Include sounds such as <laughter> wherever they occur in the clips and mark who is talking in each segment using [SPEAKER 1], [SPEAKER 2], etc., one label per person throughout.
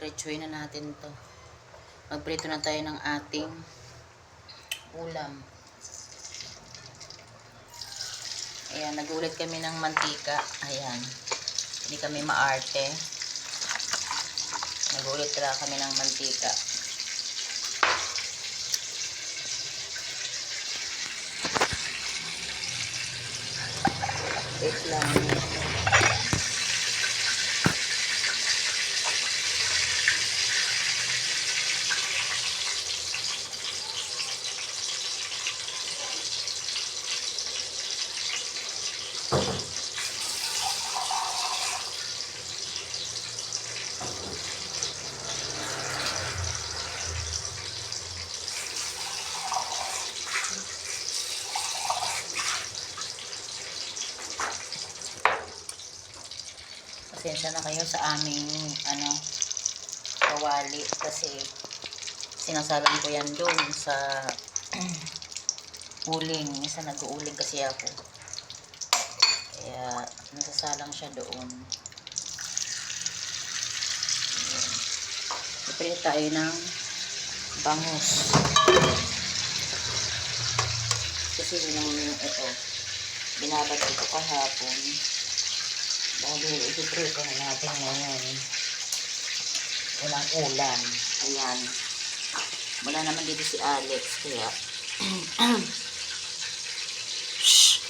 [SPEAKER 1] diretsuhin na natin to. Magprito na tayo ng ating ulam. Ayan, nagulit kami ng mantika. Ayan. Hindi kami maarte. Nagulit talaga kami ng mantika. Wait lang. Pasensya na kayo sa aming ano kawali kasi sinasalan ko yan doon sa <clears throat> uling. Minsan nag-uuling kasi ako. Kaya nasasalang siya doon. Iprint tayo ng bangus. Kasi yun ang ito. Binabad ko kahapon. Dahil ipiprito na natin ngayon. Walang ulam. Ayan. Wala naman dito si Alex. Kaya, <clears throat> Shh!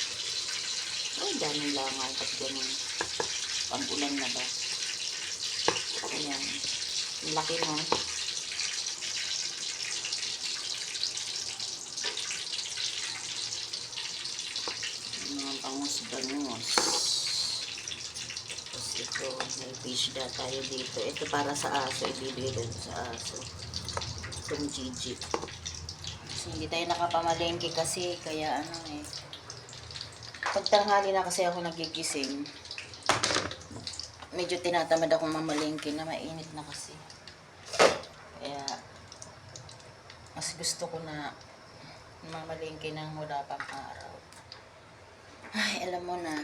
[SPEAKER 1] Ay, daming langaw. Ba't ganun? Pag-ulan na ba? Ayan. Laki no? Mga bangus-bangus. Tapos ito, may fish da tayo dito. Ito para sa aso. Ibibigay ko sa aso. Itong Gigi. Kasi hindi tayo nakapamalengke kasi. Kaya ano eh. Pagtanghali na kasi ako nagigising. Medyo tinatamad akong mamalengke na mainit na kasi. Kaya mas gusto ko na mamalengke ng wala pang araw. Ay, alam mo na,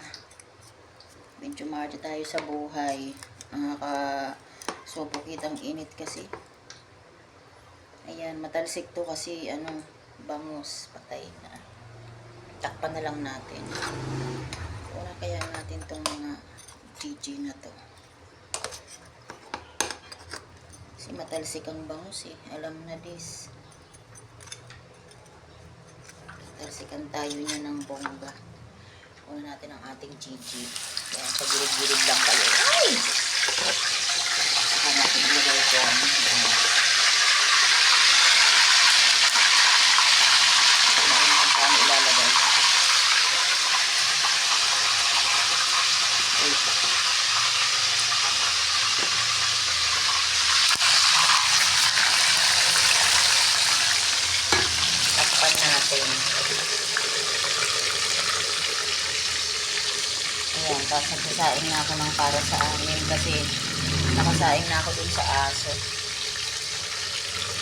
[SPEAKER 1] medyo marty tayo sa buhay. Nakaka-supukit ang init kasi. Ayan, matalsik to kasi, ano, bangus, patay na. Takpan na lang natin. Una kaya natin tong mga GG na to. Kasi matalsik ang bangus eh. Alam na this. Talsikan tayo niya ng bongga. Una natin ang ating GG. Kaya sa gilid-gilid lang kayo. Ay! Saka natin ilagay ko. ang- Ayan. Kumain kung paano ilalagay. Wait. Takpan natin. Nagsasaing na ako ng para sa amin kasi nakasaing na ako dun sa aso.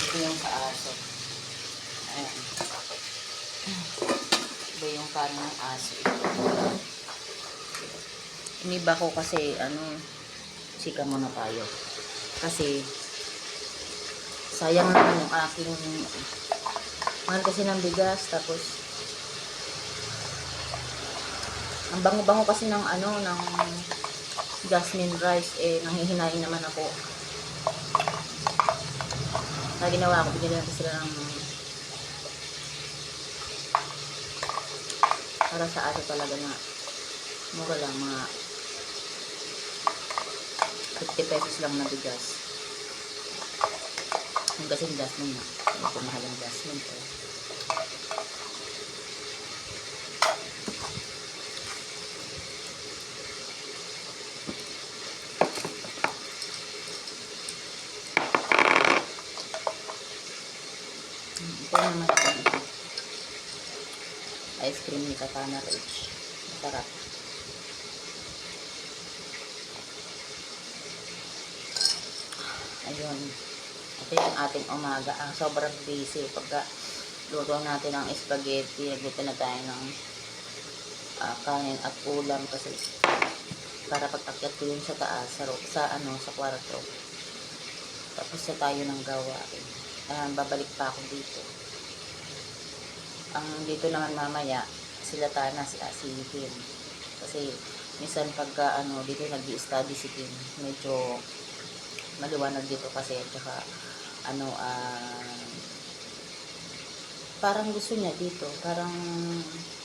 [SPEAKER 1] Ito yung sa aso. Ayan. Iba yung kanin ng aso. Ito. Iniba ko kasi, ano, sika muna tayo. Kasi, sayang naman yung aking, mahal kasi ng bigas, tapos, ang bango-bango kasi ng ano, ng jasmine rice, eh, nanghihinain naman ako. Kaya ginawa ko, binili natin sila ng para sa ato talaga na mura lang, mga 50 pesos lang na bigas. Yung kasing jasmine na. Ito mahal ang jasmine ko. Hmm, Ito naman ito. Ice cream ni Katana Rich. Masarap. Ayun. Ito yung ating umaga. Ang sobrang busy. Pagka luto natin ng spaghetti, nagluto na tayo ng ah, kanin at ulam kasi para pag-akyat ko yun sa taas, sa, sa ano, sa kwarto. Tapos na tayo ng gawain. Ah, babalik pa ako dito. Ang dito naman mamaya, sila Tana, si, si Kim. Kasi minsan pagka ano, dito nag study si Kim, medyo maliwanag dito kasi at saka ano, ah, parang gusto niya dito, parang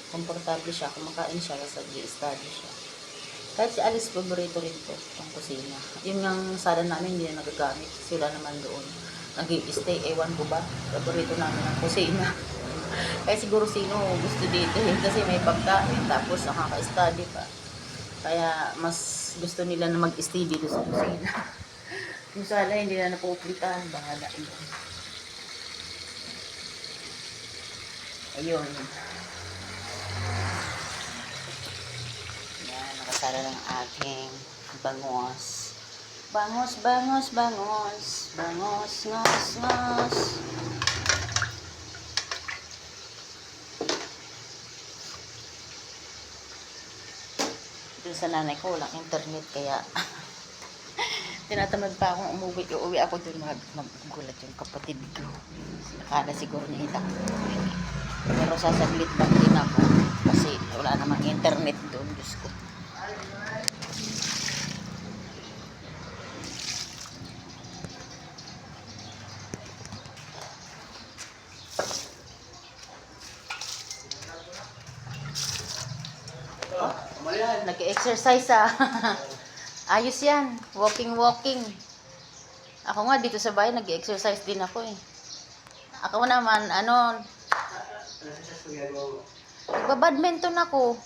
[SPEAKER 1] komportable siya, kumakain siya kasi nag-study siya. Kahit si Alice, paborito rin to, ang kusina. Yun yung sala namin, hindi na nagagamit. Sila naman doon. Nag-stay, ewan ko ba? Paborito namin ang kusina. <laughs> Kaya siguro sino gusto dito eh, kasi may pagkain, tapos nakaka-study pa. Kaya mas gusto nila na mag-stay dito sa kusina. <laughs> Yung sala, hindi na napupuntahan, bahala yun. Ayun. Yan, nakasara ng aking bangos. Bangos, bangos, bangos. Bangos, ngos, ngos. Doon sa nanay ko, walang internet, kaya <laughs> tinatamad pa akong umuwi. Uuwi ako doon, mag magulat yung kapatid ko. Akala siguro niya itak. Pero sasaglit lang din ako kasi wala namang internet doon, Diyos ko. Oh, nag-exercise ah. <laughs> Ayos yan. Walking, walking. Ako nga dito sa bahay nag-exercise din ako eh. Ako naman, ano, Nagba-badminton ako.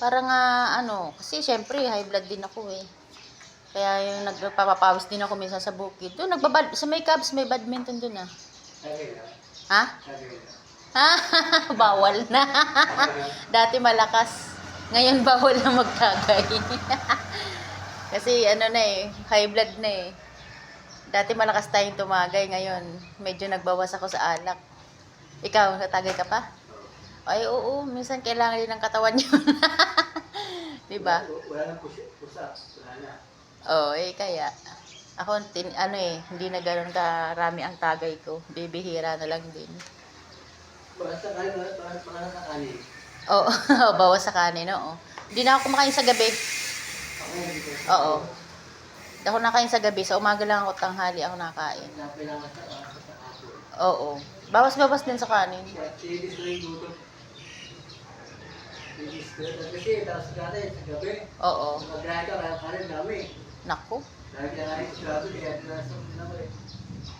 [SPEAKER 1] Para nga, ano, kasi syempre, high blood din ako eh. Kaya yung nagpapapawis din ako minsan sa bukid. Doon, nagbabad, sa may cabs, may badminton doon ah. Ha? Ha? <laughs> bawal na. <laughs> Dati malakas. Ngayon <laughs> bawal na magtagay. <laughs> kasi ano na eh, high blood na eh. Dati malakas tayong tumagay, ngayon medyo nagbawas ako sa alak. Ikaw, natagay ka pa? Ay, oo, minsan kailangan din ng katawan yun. <laughs> Di ba?
[SPEAKER 2] Wala push up. Wala na.
[SPEAKER 1] Oo, eh, kaya. Ako, tin, ano eh, hindi na ganoon karami ang tagay ko. Bibihira na lang din.
[SPEAKER 2] Basta kanin, para para sa kanin.
[SPEAKER 1] Oo, <laughs> bawas sa kanin, oo. Hindi na ako kumakain sa gabi. Oo. Hindi ako nakain sa gabi. Sa umaga lang ako tanghali ako nakain. Oo. Bawas-bawas din sa kanin. Oo.
[SPEAKER 2] Mag-grahe ka, kaya kanin dami.
[SPEAKER 1] Naku.
[SPEAKER 2] Dahil kaya kanin sa gabi, kaya dinasok na ako eh.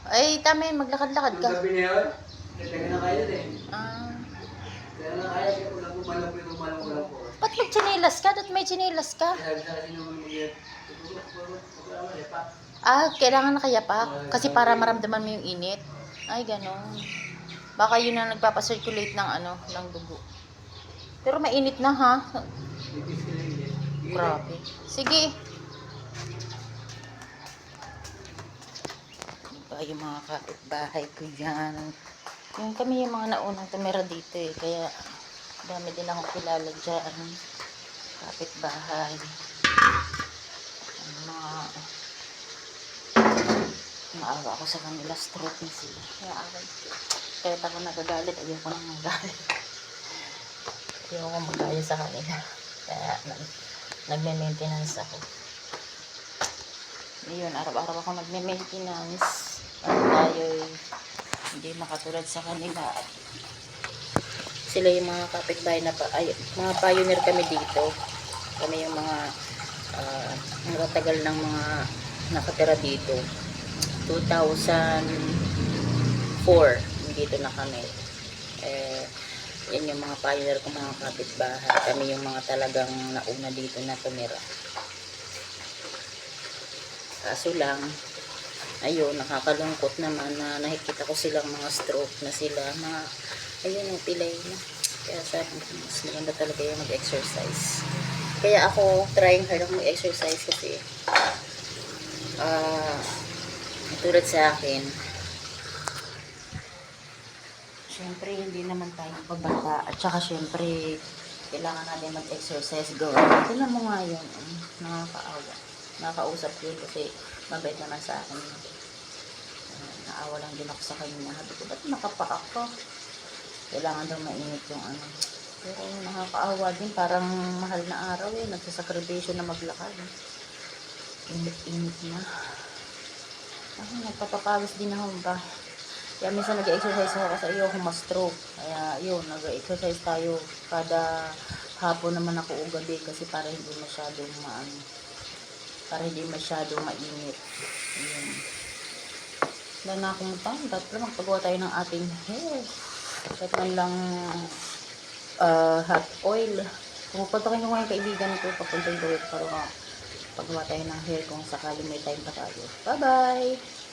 [SPEAKER 1] Ay, tama yun, maglakad-lakad ka.
[SPEAKER 2] gabi na yun, kaya na kaya eh.
[SPEAKER 1] Ah.
[SPEAKER 2] Kaya na kaya, kaya ulang umalang ko yung umalang ulang ko.
[SPEAKER 1] Ba't may chinilas ka? Ba't may chinilas ka?
[SPEAKER 2] Kaya sabi sa kasi nung mag-iat, mag-amal eh, pa.
[SPEAKER 1] Ah, kailangan nakayapak. Kasi para maramdaman mo yung init. Ay, ganon. Baka yun ang nagpapacirculate ng ano, ng dugo. Pero mainit na ha. Grabe. Sige. Iba yung mga kapitbahay ko dyan. Yung kami yung mga naunang tumira dito eh. Kaya dami din akong kilala dyan. Kapitbahay. Ang mga maawa ako sa kanila. Stroke na sila. Kaya ako, kahit ako nagagalit, ayoko nang magalit. Ayoko magaya sa kanila. Kaya nag- nagme-maintenance ako. Ayun, araw-araw ako nagme-maintenance. Para tayo hindi makatulad sa kanila. Sila yung mga kapitbahay na pa, ay, mga pioneer kami dito. Kami yung mga uh, nakatagal ng mga nakatira dito. 2004, dito na kami. Eh, yan yung mga pioneer ko mga kapitbahay. Kami yung mga talagang nauna dito na tumira. Kaso lang, ayun, nakakalungkot naman na nakikita ko silang mga stroke na sila. Mga, ayun, ang pilay na. Kaya sabi mas maganda talaga yung mag-exercise. Kaya ako, trying hard ako mag-exercise kasi, ah, tulad sa akin, Siyempre, hindi naman tayo pagbata. At saka, siyempre, kailangan natin mag-exercise. Go. Tignan mo nga yun. um, Nakakaawa. Nakakausap yun kasi mabait naman sa akin. naawa lang din ako sa kanya. Sabi ko, ba't nakapa ako? Kailangan daw mainit yung ano. Pero nakakaawa din, parang mahal na araw eh. Nagsasakripisyo na maglakad. Init-init na. Ako, nagpapapawis din ako ba? Kaya minsan nag-exercise ako kasi iyo ako ma-stroke. Kaya yun, nag-exercise tayo kada hapon naman ako o gabi kasi para hindi masyadong maano. Para hindi masyadong mainit. Yun. Wala na akong time. Dapat lang magpagawa tayo ng ating hair. Man lang ah, hot oil. Pumupuntakin ko ngayon kaibigan ko papuntang gawin para pagawa tayo ng hair kung sakali may time pa tayo. Bye-bye!